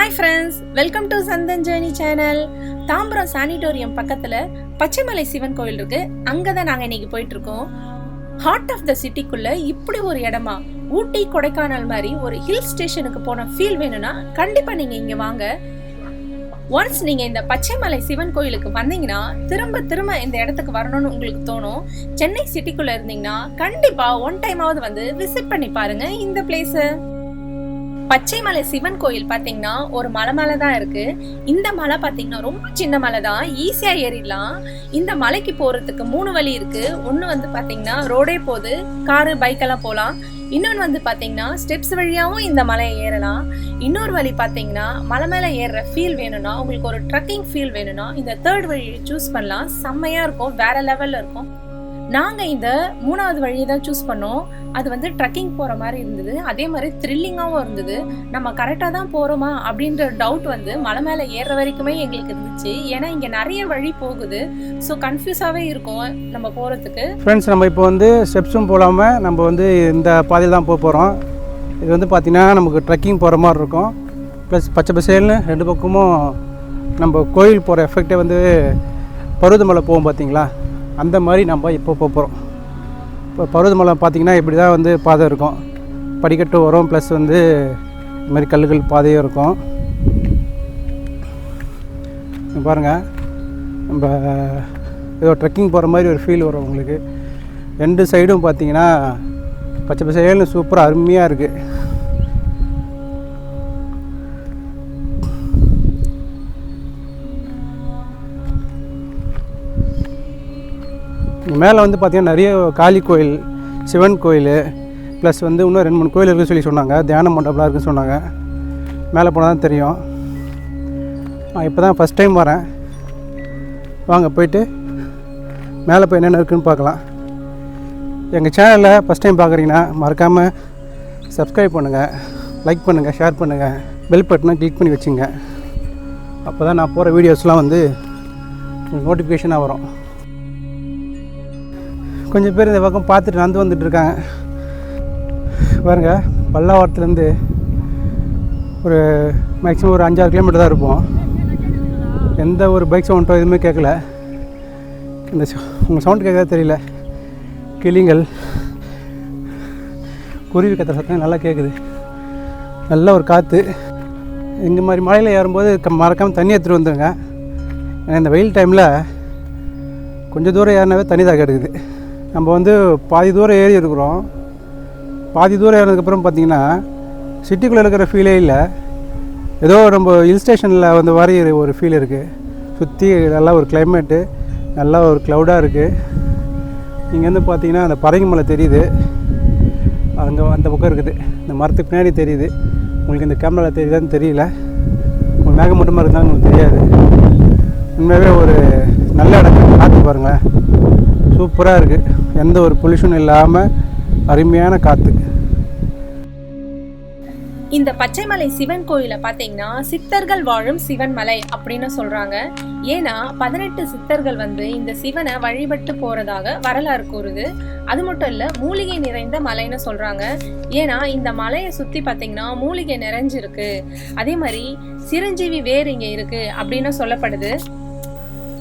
Hi friends welcome to Chandan journey channel Tambaram sanatorium பக்கத்தில் பச்சைமலை சிவன் கோயில் இருக்கு. அங்கே தான் நாங்கள் இன்னைக்கு போயிட்டு இருக்கோம் ஹார்ட் ஆஃப் த சிட்டிக்குள்ள இப்படி ஒரு இடமா ஊட்டி கொடைக்கானல் மாதிரி ஒரு ஹில் ஸ்டேஷனுக்கு போன ஃபீல் வேணும்னா கண்டிப்பாக நீங்கள் இங்கே வாங்க. ஒன்ஸ் நீங்கள் இந்த பச்சைமலை சிவன் கோயிலுக்கு வந்தீங்கன்னா திரும்ப திரும்ப இந்த இடத்துக்கு வரணும்னு உங்களுக்கு தோணும். சென்னை சிட்டிக்குள்ளே இருந்தீங்கன்னா கண்டிப்பாக ஒன் டைமாவது வந்து விசிட் பண்ணி பாருங்கள் இந்த பிளேஸை பச்சைமலை சிவன் கோயில் பார்த்தீங்கன்னா ஒரு மலை மேல தான் இருக்கு. இந்த மலை பார்த்தீங்கன்னா ரொம்ப சின்ன மலை தான் ஈஸியா ஏறிடலாம். இந்த மலைக்கு போறதுக்கு மூணு வழி இருக்கு. ஒன்னு வந்து பார்த்தீங்கன்னா ரோடே போகுது. காரு பைக் எல்லாம் போகலாம் இன்னொன்று வந்து பார்த்தீங்கன்னா ஸ்டெப்ஸ் வழியாகவும் இந்த மலையை ஏறலாம். இன்னொரு வழி பார்த்தீங்கன்னா மலை மேலே ஏறுற ஃபீல் வேணும்னா உங்களுக்கு ஒரு ட்ரக்கிங் ஃபீல் வேணும்னா இந்த தேர்ட் வழியை சூஸ் பண்ணலாம். செம்மையாக இருக்கும். வேற லெவலில் இருக்கும். நாங்கள் இந்த மூணாவது வழியை தான் சூஸ் பண்ணோம். அது வந்து ட்ரக்கிங் போகிற மாதிரி இருந்தது. அதே மாதிரி த்ரில்லிங்காகவும் இருந்தது. நம்ம கரெக்டாக தான் போகிறோமா அப்படின்ற டவுட் வந்து மலை மேலே ஏறுற வரைக்குமே எங்களுக்கு இருந்துச்சு. ஏன்னா இங்கே நிறைய வழி போகுது. ஸோ கன்ஃபியூஸாகவே இருக்கும் நம்ம போகிறதுக்கு ஃப்ரெண்ட்ஸ் நம்ம இப்போ வந்து ஸ்டெப்ஸும் போகாமல் நம்ம வந்து இந்த பாதையில் தான் போக போகிறோம் இது வந்து பார்த்திங்கன்னா நமக்கு ட்ரெக்கிங் போகிற மாதிரி இருக்கும். ப்ளஸ் பச்சை பசேல்னு ரெண்டு பக்கமும் நம்ம கோயில் போகிற எஃபெக்டே வந்து பருவதமலை போவோம் பார்த்தீங்களா அந்த மாதிரி நம்ம இப்போ போக போகிறோம் இப்போ பருவதமலை பார்த்திங்கன்னா இப்படி தான் வந்து பாதை இருக்கும். படிக்கட்டு வரும் ப்ளஸ் வந்து இது மாதிரி கல்லுகள் பாதையும் இருக்கும். பாருங்கள் நம்ம ஏதோ ட்ரெக்கிங் போகிற மாதிரி ஒரு ஃபீல் வரும் உங்களுக்கு. ரெண்டு சைடும் பார்த்தீங்கன்னா பச்சை பசேல்னு சூப்பராக அருமையாக இருக்குது மேலே வந்து பார்த்திங்கன்னா நிறைய காளி கோயில் சிவன் கோயில் ப்ளஸ் வந்து இன்னும் ரெண்டு மூணு கோயில் இருக்குன்னு சொல்லி சொன்னாங்க. தியான மண்டபம்லாம் இருக்குன்னு சொன்னாங்க. மேலே போனால் தான் தெரியும். நான் இப்போ தான் ஃபஸ்ட் டைம் வரேன். வாங்க போயிட்டு மேலே போய் என்னென்ன இருக்குன்னு பார்க்கலாம். எங்கள் சேனலில் ஃபஸ்ட் டைம் பார்க்குறீங்கன்னா மறக்காமல் சப்ஸ்கிரைப் பண்ணுங்கள் லைக் பண்ணுங்கள் ஷேர் பண்ணுங்கள் பெல் பட்டனை கிளிக் பண்ணி வச்சுங்க. அப்போ தான் நான் போகிற வீடியோஸ்லாம் வந்து உங்களுக்கு நோட்டிஃபிகேஷனாக வரும். கொஞ்சம் பேர் இந்த பக்கம் பார்த்துட்டு நடந்து வந்துட்டு இருக்காங்க பாருங்கள் பல்லாவரத்துலேருந்து ஒரு மேக்ஸிமம் ஒரு அஞ்சாறு கிலோமீட்டர் தான் இருப்போம் எந்த ஒரு பைக் சவுண்டோ எதுவுமே கேட்கல. இந்த உங்கள் சவுண்ட் கேட்கறது தெரியல. கிளிங்கள் குருவி கத்துற சத்தம் நல்லா கேட்குது நல்ல ஒரு காற்று இந்த மாதிரி மலையில் ஏறும்போது க மறக்காமல் தண்ணி எடுத்துகிட்டு வந்துடுங்க ஏன்னா இந்த வெயில் டைமில் கொஞ்சம் தூரம் ஏறினாவே தண்ணி தான் எடுக்குது நம்ம வந்து பாதி தூரம் ஏறி இருக்கிறோம். பாதி தூரம் ஏறினதுக்கப்புறம் பார்த்தீங்கன்னா சிட்டிக்குள்ளே இருக்கிற ஃபீலே இல்லை. ஏதோ நம்ம ஹில் ஸ்டேஷனில் வந்து மாதிரி ஒரு ஃபீல் இருக்குது சுற்றி நல்லா ஒரு கிளைமேட்டு நல்லா ஒரு க்ளவுடாக இருக்குது இங்கேருந்து பார்த்தீங்கன்னா அந்த பரங்கி மலை தெரியுது. அங்கே அந்த பக்கம் இருக்குது. இந்த மரத்துக்கு பின்னாடி தெரியுது. உங்களுக்கு இந்த கேமராவில் தெரியுதான்னு தெரியல. உங்களுக்கு மேகமூட்டமாக இருந்தாலும் உங்களுக்கு தெரியாது. உண்மையாகவே ஒரு நல்ல இடத்துல பார்த்து பாருங்களேன். சூப்பராக இருக்குது எந்த ஒரு பொல்யூஷனும் இல்லாமல் அருமையான காற்று இந்த பச்சைமலை சிவன் கோயில பார்த்தீங்கன்னா சித்தர்கள் வாழும் சிவன் மலை அப்படின்னு சொல்றாங்க. ஏன்னா பதினெட்டு சித்தர்கள் வந்து இந்த சிவனை வழிபட்டு போறதாக வரலாறு கூறுது. அது மட்டும் இல்ல மூலிகை நிறைந்த மலைன்னு சொல்றாங்க. ஏன்னா இந்த மலையை சுத்தி பார்த்தீங்கன்னா மூலிகை நிறைஞ்சிருக்கு. அதே மாதிரி சிரஞ்சீவி வேர் இங்க இருக்கு அப்படின்னு சொல்லப்படுது.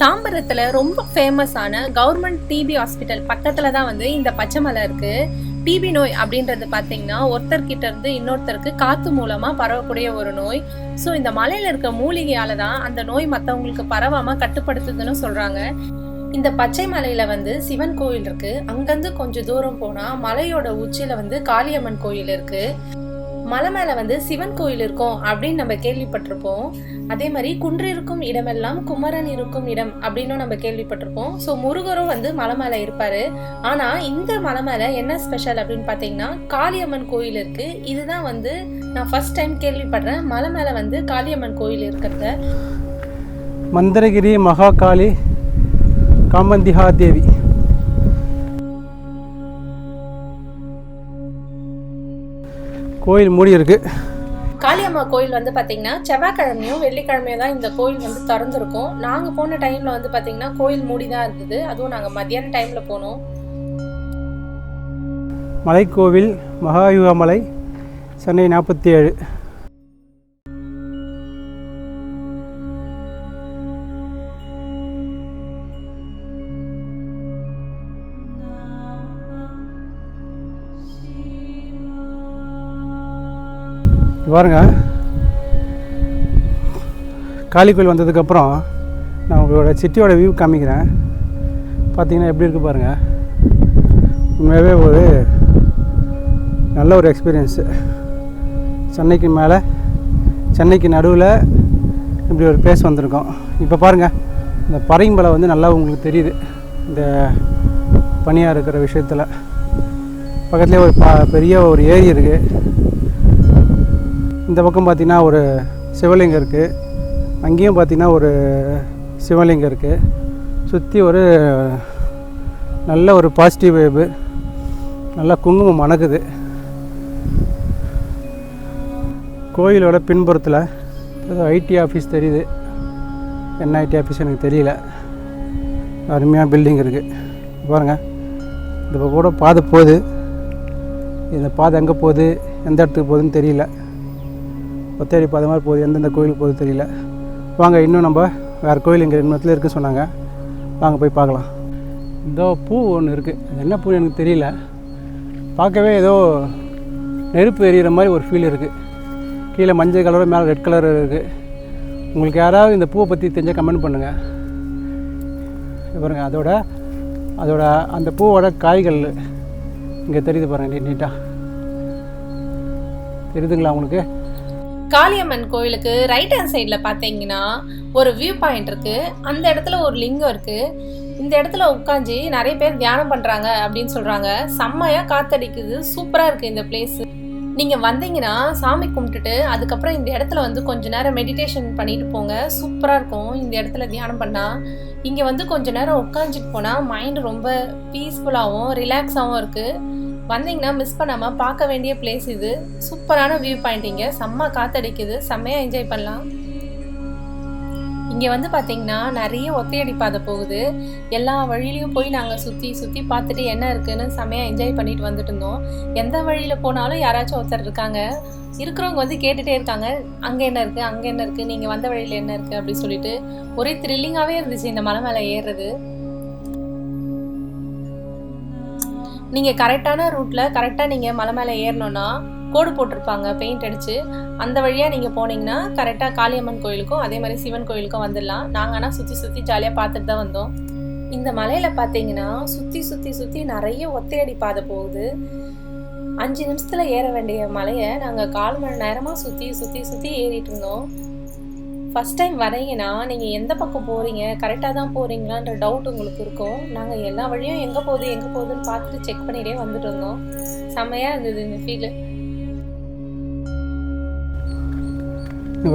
தாம்பரத்தில் ரொம்ப ஃபேமஸான கவர்மெண்ட் டிபி ஹாஸ்பிட்டல் பக்கத்தில் தான் வந்து இந்த பச்சைமலை இருக்குது டிபி நோய் அப்படின்றது பார்த்தீங்கன்னா ஒருத்தர்கிட்ட இருந்து இன்னொருத்தருக்கு காற்று மூலமாக பரவக்கூடிய ஒரு நோய். ஸோ இந்த மலையில் இருக்க மூலிகையால் தான் அந்த நோய் மற்றவங்களுக்கு பரவாமல் கட்டுப்படுத்துதுன்னு சொல்கிறாங்க இந்த பச்சை மலையில வந்து சிவன் கோயில் இருக்கு. அங்கேருந்து கொஞ்சம் தூரம் போனால் மலையோட உச்சியில் வந்து காளியம்மன் கோயில் இருக்குது மலை மேலே வந்து சிவன் கோயில் இருக்கும் அப்படின்னு நம்ம கேள்விப்பட்டிருப்போம். அதே மாதிரி குன்றிருக்கும் இடமெல்லாம் குமரன் இருக்கும் இடம் அப்படின்னும் நம்ம கேள்விப்பட்டிருப்போம். ஸோ முருகரும் வந்து மலை மேலே இருப்பார். ஆனால் இந்த மலை மேலே என்ன ஸ்பெஷல் அப்படின்னு பார்த்தீங்கன்னா காளியம்மன் கோயில் இருக்குது இதுதான் வந்து நான் ஃபஸ்ட் டைம் கேள்விப்படுறேன். மலை மேலே வந்து காளியம்மன் கோயில் இருக்கிறத. மந்திரகிரி மகாகாளி காமந்திஹா தேவி. கோயில் மூடி இருக்கு. காளியம்மா கோயில் வந்து பார்த்தீங்கன்னா செவ்வாய்க்கிழமையும் வெள்ளிக்கிழமையும் தான் இந்த கோயில் வந்து திறந்துருக்கும். நாங்கள் போன டைமில் வந்து பார்த்தீங்கன்னா கோயில் மூடி தான் இருந்தது. அதுவும் நாங்கள் மத்தியான டைமில் போனோம். மலைக்கோவில் மகாயுகமலை சென்னை நாற்பத்தி ஏழு. பாருங்கள் காளி கோயில் வந்ததுக்கப்புறம் நான் உங்களோட சிட்டியோட வியூ காமிக்கிறேன். பார்த்தீங்கன்னா எப்படி இருக்குது பாருங்கள் உண்மையாகவே ஒரு நல்ல ஒரு எக்ஸ்பீரியன்ஸு சென்னைக்கு மேலே சென்னைக்கு நடுவில் இப்படி ஒரு பிளேஸ் வந்திருக்கோம். இப்போ பாருங்கள் இந்த பறையம்பலை வந்து நல்லா உங்களுக்கு தெரியுது. இந்த பனியாக இருக்கிற விஷயத்தில். பக்கத்துலேயே ஒரு பா பெரிய ஒரு ஏரி இருக்குது இந்த பக்கம் பார்த்திங்கன்னா ஒரு சிவலிங்கம் இருக்குது அங்கேயும் பார்த்திங்கன்னா ஒரு சிவலிங்கம் இருக்குது சுற்றி ஒரு நல்ல ஒரு பாசிட்டிவ் வைப்பு நல்லா குங்குமம் மணக்குது கோயிலோட பின்புறத்தில் ஏதோ ஐடி ஆஃபீஸ் தெரியுது. என்ன ஐடி ஆஃபீஸ் எனக்கு தெரியல. அருமையாக பில்டிங் இருக்குது பாருங்கள் இந்த பக்கம் கூட பாதை போகுது. இந்த பாதை எங்கே போகுது? எந்த இடத்துக்கு போகுதுன்னு தெரியல. ஒத்தேடி பாதை மாதிரி போகுது. எந்தெந்த கோயிலுக்கு போகுது தெரியல. வாங்க இன்னும் நம்ம வேறு கோயில் இங்கே இன்னத்துல இருக்குன்னு சொன்னாங்க. வாங்க போய் பார்க்கலாம். இதோ பூ ஒன்று இருக்குது என்ன பூ எனக்கு தெரியல. பார்க்கவே ஏதோ நெருப்பு எரியிற மாதிரி ஒரு ஃபீல் இருக்குது கீழே மஞ்சள் கலரு மேலே ரெட் கலர் இருக்குது உங்களுக்கு யாராவது இந்த பூவை பற்றி தெரிஞ்சால் கமெண்ட் பண்ணுங்கள் பாருங்கள் அதோட அதோட அந்த பூவோட காய்கள் இங்கே தெரியுது பாருங்கள் நீட்டாக தெரியுதுங்களா உங்களுக்கு? காளியம்மன் கோயிலுக்கு ரைட் ஹேண்ட் சைடில் பார்த்தீங்கன்னா ஒரு வியூ பாயிண்ட் இருக்குது அந்த இடத்துல ஒரு லிங்கம் இருக்குது இந்த இடத்துல உட்காந்து நிறைய பேர் தியானம் பண்ணுறாங்க அப்படின்னு சொல்கிறாங்க செம்மையாக காத்தடிக்குது. சூப்பராக இருக்குது இந்த பிளேஸ் நீங்கள் வந்தீங்கன்னா சாமி கும்பிட்டுட்டு அதுக்கப்புறம் இந்த இடத்துல வந்து கொஞ்ச நேரம் மெடிடேஷன் பண்ணிட்டு போங்க. சூப்பராக இருக்கும். இந்த இடத்துல தியானம் பண்ணால் இங்கே வந்து கொஞ்ச நேரம் உட்காந்துட்டு போனால் மைண்ட் ரொம்ப பீஸ்ஃபுல்லாகவும் ரிலாக்ஸாகவும் இருக்குது வந்தீங்கன்னா மிஸ் பண்ணாமல் பார்க்க வேண்டிய பிளேஸ் இது. சூப்பரான வியூ பாயிண்ட் இங்கே. செம்ம காத்தடிக்குது. செம்மையாக என்ஜாய் பண்ணலாம். இங்கே வந்து பார்த்தீங்கன்னா நிறைய ஒத்தையடி பாதை போகுது. எல்லா வழியிலையும் போய் நாங்கள் சுற்றி சுற்றி பார்த்துட்டு என்ன இருக்குன்னு செம்மையாக என்ஜாய் பண்ணிட்டு வந்துட்டு இருந்தோம். எந்த வழியில் போனாலும் யாராச்சும் ஒருத்தர் இருக்காங்க. இருக்கிறவங்க வந்து கேட்டுகிட்டே இருக்காங்க. அங்கே என்ன இருக்குது அங்கே என்ன இருக்குது நீங்கள் வந்த வழியில் என்ன இருக்குது அப்படின்னு சொல்லிட்டு ஒரே த்ரில்லிங்காகவே இருந்துச்சு இந்த மலை மேலே ஏறுறது. நீங்கள் கரெக்டான ரூட்டில் கரெக்டாக நீங்கள் மலை மேலே ஏறணும்னா கோடு போட்டிருப்பாங்க பெயிண்ட் அடித்து அந்த வழியாக நீங்கள் போனீங்கன்னா கரெக்டாக காளியம்மன் கோயிலுக்கும் அதே மாதிரி சிவன் கோயிலுக்கும் வந்துடலாம். நாங்கள் ஆனால் சுற்றி சுற்றி ஜாலியாக பார்த்துட்டு தான் வந்தோம். இந்த மலையில் பார்த்தீங்கன்னா சுற்றி சுற்றி சுற்றி நிறைய ஒத்தையடி பாதை போகுது. அஞ்சு நிமிஷத்தில் ஏற வேண்டிய மலையை நாங்கள் கால் மணி நேரமாக சுற்றி சுற்றி சுற்றி ஏறிட்டு இருந்தோம். ஃபஸ்ட் டைம் வரீங்கன்னா நீங்கள் எந்த பக்கம் போகிறீங்க கரெக்டாக தான் போகிறீங்களான்ற டவுட் உங்களுக்கு இருக்கும். நாங்கள் எல்லா வழியும் எங்கே போகுது எங்கே போகுதுன்னு பார்த்துட்டு செக் பண்ணிகிட்டே வந்துட்டு இருந்தோம். செம்மையாக இருந்தது இந்த ஃபீலு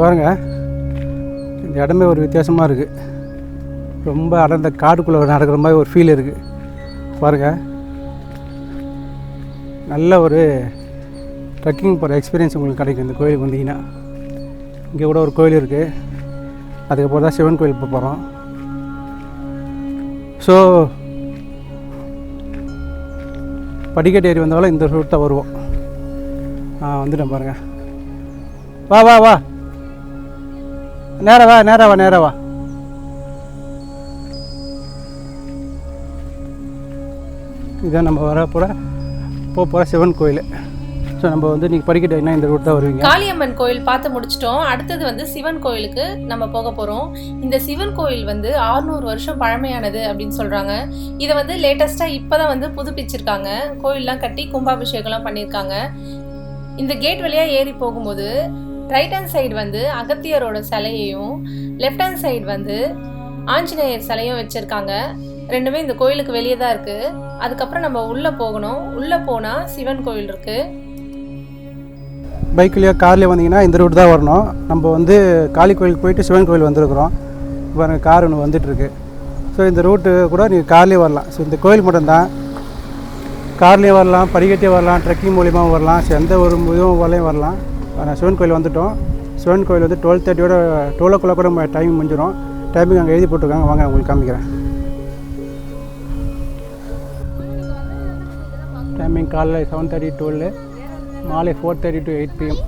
பாருங்க. இந்த இடமே ஒரு வித்தியாசமாக இருக்குது ரொம்ப அடர்ந்த காடுக்குள்ளே நடக்கிற மாதிரி ஒரு ஃபீல் இருக்குது பாருங்க. நல்ல ஒரு ட்ரெக்கிங் போகிற எக்ஸ்பீரியன்ஸ் உங்களுக்கு கிடைக்கும் இந்த கோயிலுக்கு வந்தீங்கன்னா. இங்கே கூட ஒரு கோயில் இருக்குது அதுக்கப்புறம் தான் சிவன் கோயில் போக போகிறோம் ஸோ படிக்கட்டு ஏறி வந்தாலும் இந்த ரூட் தான் வருவோம். ஆ வந்துட்டேன் பாருங்கள் வா வா வா. நேரா வா நேரா வா நேரா வா. இதான் நம்ம வர போகிற போக போகிற சிவன் கோயில். ஸோ நம்ம வந்து நீங்கள் படிக்கட்டு இந்த ரூட் தான் வருவீங்க? காளியம்மன் கோயில் பார்த்து முடிச்சிட்டோம். அடுத்தது வந்து சிவன் கோயிலுக்கு நம்ம போக போகிறோம் இந்த சிவன் கோயில் வந்து 600 வருஷம் பழமையானது அப்படின்னு சொல்கிறாங்க இதை வந்து லேட்டஸ்ட்டாக இப்போ தான் வந்து புதுப்பிச்சிருக்காங்க. கோயிலெலாம் கட்டி கும்பாபிஷேகம்லாம் பண்ணியிருக்காங்க. இந்த கேட் வழியாக ஏறி போகும்போது ரைட் ஹேண்ட் சைடு வந்து அகத்தியரோட சிலையையும் லெஃப்ட் ஹேண்ட் சைடு வந்து ஆஞ்சநேயர் சிலையும் வச்சுருக்காங்க. ரெண்டுமே இந்த கோயிலுக்கு வெளியே தான் இருக்குது அதுக்கப்புறம் நம்ம உள்ளே போகணும். உள்ளே போனால் சிவன் கோயில் இருக்குது பைக்லேயோ கார்லேயோ வந்தீங்கன்னா இந்த ரூட் தான் வரணும். நம்ம வந்து காளி கோயிலுக்கு போயிட்டு சிவன் கோயில் வந்திருக்கிறோம். பாருங்க கார் ஒன்று வந்துட்டுருக்கு. ஸோ இந்த ரூட்டு கூட நீங்கள் கார்லேயே வரலாம். ஸோ இந்த கோயில் மட்டும்தான். கார்லேயும் வரலாம் படிக்கட்டே வரலாம் ட்ரெக்கிங் மூலியமாக வரலாம். ஸோ எந்த ஒரு இதுவும் வரலையும் வரலாம். ஆனால் சிவன் கோயில் வந்துட்டோம். சிவன் கோயில் வந்து டுவெல் தேர்ட்டியோட டுவெல் ஓ கிளாக் கூட டைம் முடிஞ்சிடும். டைமிங் அங்கே எழுதி போட்டிருக்காங்க. வாங்க உங்களுக்கு காமிக்கிறேன். டைமிங் காலைல செவன் தேர்ட்டி டுவெல்லு மாலை four thirty to eight PM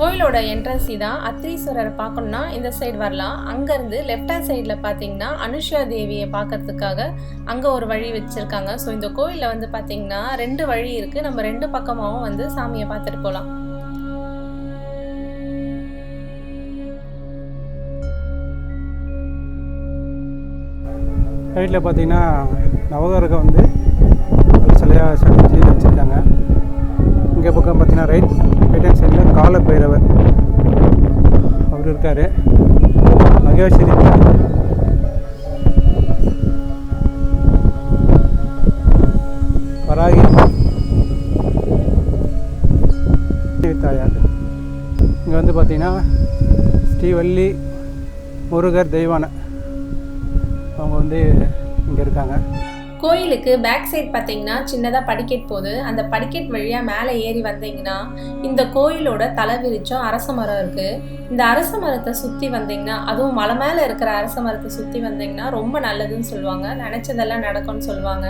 கோயிலோட என்ட்ரன்ஸ் தான் அத்ரீஸ்வரரை பார்க்கணுன்னா இந்த சைடு வரலாம். அங்கேருந்து லெஃப்ட் ஹேண்ட் சைடில் பார்த்தீங்கன்னா அனுஷா தேவியை பார்க்கறதுக்காக அங்கே ஒரு வழி வச்சுருக்காங்க. ஸோ இந்த கோயிலில் வந்து பார்த்தீங்கன்னா ரெண்டு வழி இருக்குது நம்ம ரெண்டு பக்கமாகவும் வந்து சாமியை பார்த்துட்டு போகலாம் ரைட்டில் பார்த்தீங்கன்னா நவகரகம் வந்து சிலையாக செஞ்சு வச்சுருக்காங்க. இங்கே பக்கம் பார்த்தீங்கன்னா ரைட் ரைட் ஹேண்ட் சைடில் கால அவர் இருக்கார். மகேஸ்வரி வராகி. தாயார். இங்கே வந்து பார்த்தீங்கன்னா ஸ்ரீவள்ளி முருகர் தெய்வான. அவங்க வந்து இங்கே இருக்காங்க. கோயிலுக்கு பேக் சைட் பார்த்தீங்கன்னா சின்னதாக படிக்கெட் போகுது. அந்த படிக்கெட் வழியாக மேலே ஏறி வந்தீங்கன்னா இந்த கோயிலோட தலை விரிச்சம் அரச மரம் இருக்குது இந்த அரச மரத்தை சுற்றி வந்தீங்கன்னா அதுவும் மலை மேலே இருக்கிற அரச மரத்தை சுற்றி வந்தீங்கன்னா ரொம்ப நல்லதுன்னு சொல்லுவாங்க. நினச்சதெல்லாம் நடக்கும்னு சொல்லுவாங்க.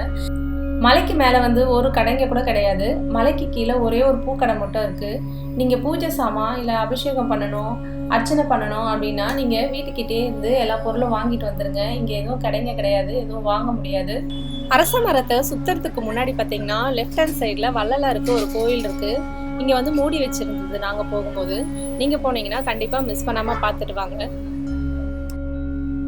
மலைக்கு மேலே வந்து ஒரு கடைங்க கூட கிடையாது. மலைக்கு கீழே ஒரே ஒரு பூக்கடை மட்டும் இருக்குது நீங்கள் பூஜை சாமான் இல்லை அபிஷேகம் பண்ணணும் அர்ச்சனை பண்ணணும் அப்படின்னா நீங்கள் வீட்டுக்கிட்டே இருந்து எல்லா பொருளும் வாங்கிட்டு வந்துடுங்க இங்கே எதுவும் கடைங்க கிடையாது எதுவும் வாங்க முடியாது. அரச மரத்தை சுத்துறதுக்கு முன்னாடி பார்த்தீங்கன்னா லெஃப்ட் ஹேண்ட் சைடில் வள்ளலாருக்கு ஒரு கோயில் இருக்குது இங்கே வந்து மூடி வச்சுருந்தது நாங்கள் போகும்போது. நீங்கள் போனீங்கன்னா கண்டிப்பாக மிஸ் பண்ணாமல் பார்த்துட்டு வாங்க.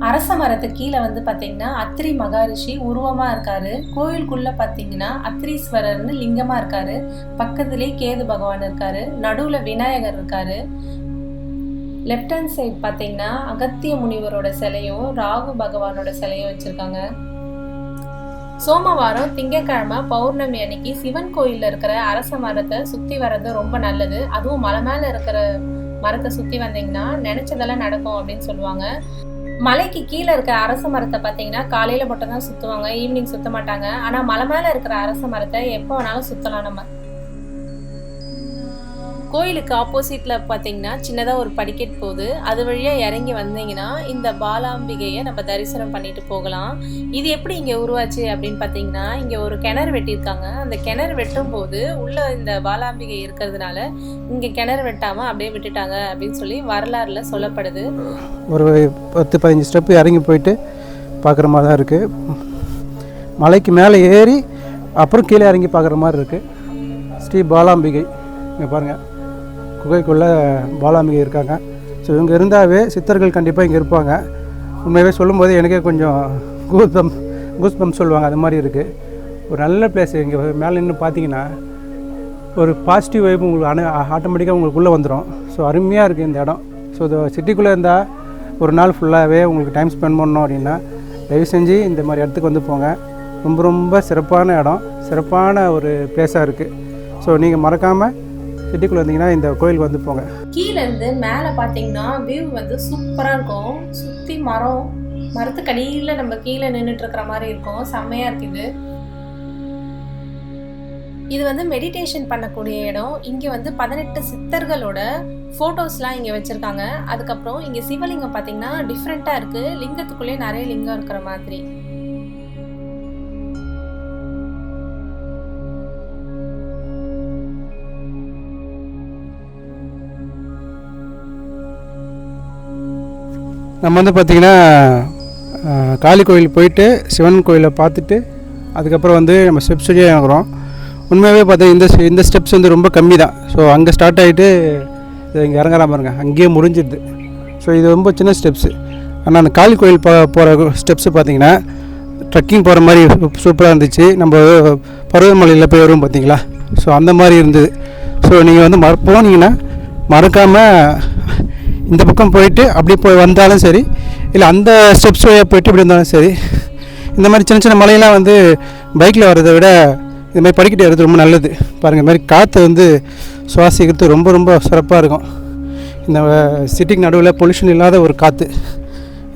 அரச மரத்து கீழே வந்து பார்த்தீங்கன்னா அத்திரி மகாரிஷி உருவமாக இருக்காரு. கோயிலுக்குள்ளே பார்த்தீங்கன்னா அத்திரீஸ்வரர்னு லிங்கமாக இருக்காரு. பக்கத்துலேயே கேது பகவான் இருக்காரு. நடுவில் விநாயகர் இருக்காரு. லெஃப்ட் ஹேண்ட் சைட் பார்த்தீங்கன்னா அகத்திய முனிவரோட சிலையும் ராகு பகவானோட சிலையும் வச்சுருக்காங்க. சோமவாரம் திங்கட்கிழமை பௌர்ணமி அன்னைக்கு சிவன் கோயில்ல இருக்கிற அரச மரத்தை சுத்தி வர்றது ரொம்ப நல்லது. அதுவும் மலை மேல இருக்கிற மரத்தை சுத்தி வந்தீங்கன்னா நினைச்சதெல்லாம் நடக்கும் அப்படின்னு சொல்லுவாங்க. மலைக்கு கீழே இருக்கிற அரச மரத்தை பார்த்தீங்கன்னா காலையில மட்டும் தான் சுத்துவாங்க ஈவினிங் சுத்த மாட்டாங்க. ஆனா மலை மேல இருக்கிற அரச மரத்தை எப்போ வேணாலும் சுத்தலாம் நம்ம. கோயிலுக்கு ஆப்போசிட்ல பார்த்தீங்கன்னா சின்னதாக ஒரு படிக்கட் போகுது. அது வழியாக இறங்கி வந்தீங்கன்னா இந்த பாலாம்பிகையை நம்ம தரிசனம் பண்ணிட்டு போகலாம். இது எப்படி இங்கே உருவாச்சு அப்படின்னு பார்த்தீங்கன்னா இங்கே ஒரு கிணறு வெட்டியிருக்காங்க. அந்த கிணறு வெட்டும் போது உள்ள இந்த பாலாம்பிகை இருக்கிறதுனால இங்கே கிணறு வெட்டாமல் அப்படியே விட்டுட்டாங்க அப்படின்னு சொல்லி வரலாறுல சொல்லப்படுது. ஒரு பத்து பதினஞ்சு ஸ்டெப்பு இறங்கி போயிட்டு பார்க்குற மாதிரி தான் இருக்குது மலைக்கு மேலே ஏறி அப்புறம் கீழே இறங்கி பார்க்குற மாதிரி இருக்குது ஸ்ரீ பாலாம்பிகை. இங்கே பாருங்கள் குகைக்குள்ளே பாலாமிகை இருக்காங்க. ஸோ இவங்க இருந்தாவே சித்தர்கள் கண்டிப்பாக இங்கே இருப்பாங்க. உண்மையாகவே சொல்லும்போது எனக்கே கொஞ்சம் கூஸ்பம் கூஸ்பம் சொல்லுவாங்க. அது மாதிரி இருக்குது ஒரு நல்ல பிளேஸ் இங்கே மேலே நின்று பார்த்தீங்கன்னா ஒரு பாசிட்டிவ் வைப் உங்களுக்கு அனு ஆட்டோமேட்டிக்காக உங்களுக்குள்ளே வந்துடும் ஸோ அருமையாக இருக்குது இந்த இடம். ஸோ இது சிட்டிக்குள்ளே இருந்தால் ஒரு நாள் ஃபுல்லாகவே உங்களுக்கு டைம் ஸ்பெண்ட் பண்ணணும் அப்படின்னா தயவு செஞ்சு இந்த மாதிரி இடத்துக்கு வந்து போங்க. ரொம்ப ரொம்ப சிறப்பான இடம். சிறப்பான ஒரு பிளேஸாக இருக்குது ஸோ நீங்கள் மறக்காமல் சிட்டிக்குள்ளே இருந்தீங்கன்னா இந்த கோயிலுக்கு வந்து போங்க. கீழே இருந்து மேலே பார்த்தீங்கன்னா வியூ வந்து சூப்பராக இருக்கும். சுற்றி மரம் மரத்துக்கடியில் நம்ம கீழே நின்றுட்டு இருக்கிற மாதிரி இருக்கும். செம்மையாக இருக்குது இது. வந்து மெடிடேஷன் பண்ணக்கூடிய இடம். இங்கே வந்து பதினெட்டு சித்தர்களோட ஃபோட்டோஸ்லாம் இங்கே வச்சுருக்காங்க. அதுக்கப்புறம் இங்கே சிவலிங்கம் பார்த்தீங்கன்னா டிஃப்ரெண்ட்டாக இருக்குது லிங்கத்துக்குள்ளே நிறைய லிங்கம் இருக்கிற மாதிரி. நம்ம வந்து பார்த்திங்கன்னா காளி கோயில் போயிட்டு சிவன் கோயிலை பார்த்துட்டு அதுக்கப்புறம் வந்து நம்ம ஸ்டெப்ஸ் வழியாக இறங்குறோம். உண்மையாகவே பார்த்தா இந்த இந்த ஸ்டெப்ஸ் வந்து ரொம்ப கம்மி தான். ஸோ அங்கே ஸ்டார்ட் ஆகிட்டு இங்கே இறங்குறா பாருங்க. அங்கேயே முடிஞ்சிடுது. ஸோ இது ரொம்ப சின்ன ஸ்டெப்ஸு ஆனால் அந்த காளி கோயில் போ போகிற ஸ்டெப்ஸு பார்த்தீங்கன்னா ட்ரெக்கிங் போகிற மாதிரி சூப்பராக இருந்துச்சு. நம்ம பருவமலையில் போய் வருவோம் பார்த்தீங்களா? ஸோ அந்த மாதிரி இருந்தது. ஸோ நீங்கள் வந்து மற போனீங்கன்னா மறக்காமல் இந்த பக்கம் போயிட்டு அப்படி போய் வந்தாலும் சரி இல்லை அந்த ஸ்டெப்ஸ் வழியாக போயிட்டு இப்படி இருந்தாலும் சரி இந்த மாதிரி சின்ன சின்ன மலையெல்லாம் வந்து பைக்கில் வர்றதை விட இது மாதிரி படிக்கிட்டு வர்றது ரொம்ப நல்லது. பாருங்கள் இந்த மாதிரி காற்று வந்து சுவாசிக்கிறது ரொம்ப ரொம்ப சிறப்பாக இருக்கும். இந்த சிட்டிக்கு நடுவில் பொல்யூஷன் இல்லாத ஒரு காற்று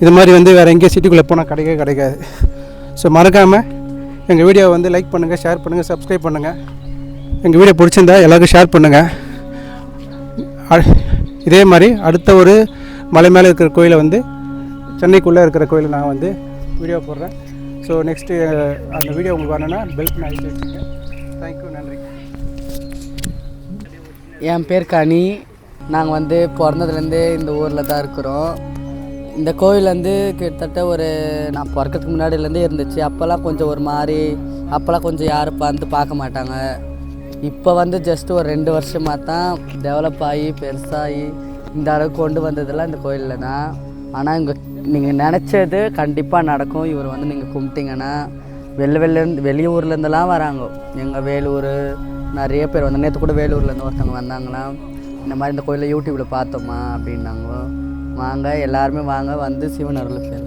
இது மாதிரி வந்து வேறு எங்கேயும் சிட்டிக்குள்ளே போனால் கிடைக்கவே கிடைக்காது. ஸோ மறக்காமல் எங்கள் வீடியோவை வந்து லைக் பண்ணுங்கள் ஷேர் பண்ணுங்கள் சப்ஸ்கிரைப் பண்ணுங்கள் எங்கள் வீடியோ பிடிச்சிருந்தா எல்லாருக்கும் ஷேர் பண்ணுங்கள் இதே மாதிரி அடுத்த ஒரு மலை மேலே இருக்கிற கோயிலை வந்து சென்னைக்குள்ளே இருக்கிற கோயிலை நான் வந்து வீடியோ போடுறேன். ஸோ நெக்ஸ்ட்டு அந்த வீடியோ உங்களுக்கு வரணும்னா பெல்ட் நான் அழிச்சு வச்சுங்க தேங்க்யூ நன்றி. என் பேர் கனி. நாங்கள் வந்து பிறந்ததுலேருந்தே இந்த ஊரில் தான் இருக்கிறோம். இந்த கோவில் வந்து கிட்டத்தட்ட ஒரு நான் பிறக்கிறதுக்கு முன்னாடிலேருந்தே இருந்துச்சு. அப்போல்லாம் கொஞ்சம் ஒரு மாதிரி அப்போல்லாம் கொஞ்சம் யாரும் வந்து பார்க்க மாட்டாங்க. இப்போ வந்து ஜஸ்ட் ஒரு ரெண்டு வருஷமாக தான் டெவலப் ஆகி பெருசாகி இந்த அளவுக்கு கொண்டு வந்ததெல்லாம் இந்த கோயிலில் தான் ஆனால் இங்கே நீங்கள் நினச்சது கண்டிப்பாக நடக்கும். இவர் வந்து நீங்கள் கும்பிட்டீங்கன்னா வெளில வெளிலேருந்து வெளியூர்லேருந்துலாம் வராங்க. எங்கள் வேலூர் நிறைய பேர் வந்து நேற்று கூட வேலூர்லேருந்து ஒருத்தவங்க வந்தாங்களாம் இந்த மாதிரி இந்த கோயிலில் யூடியூப்பில் பார்த்தோமா அப்படின்னாங்க. வாங்க எல்லாருமே வாங்க வந்து சிவன் அருள் பேர்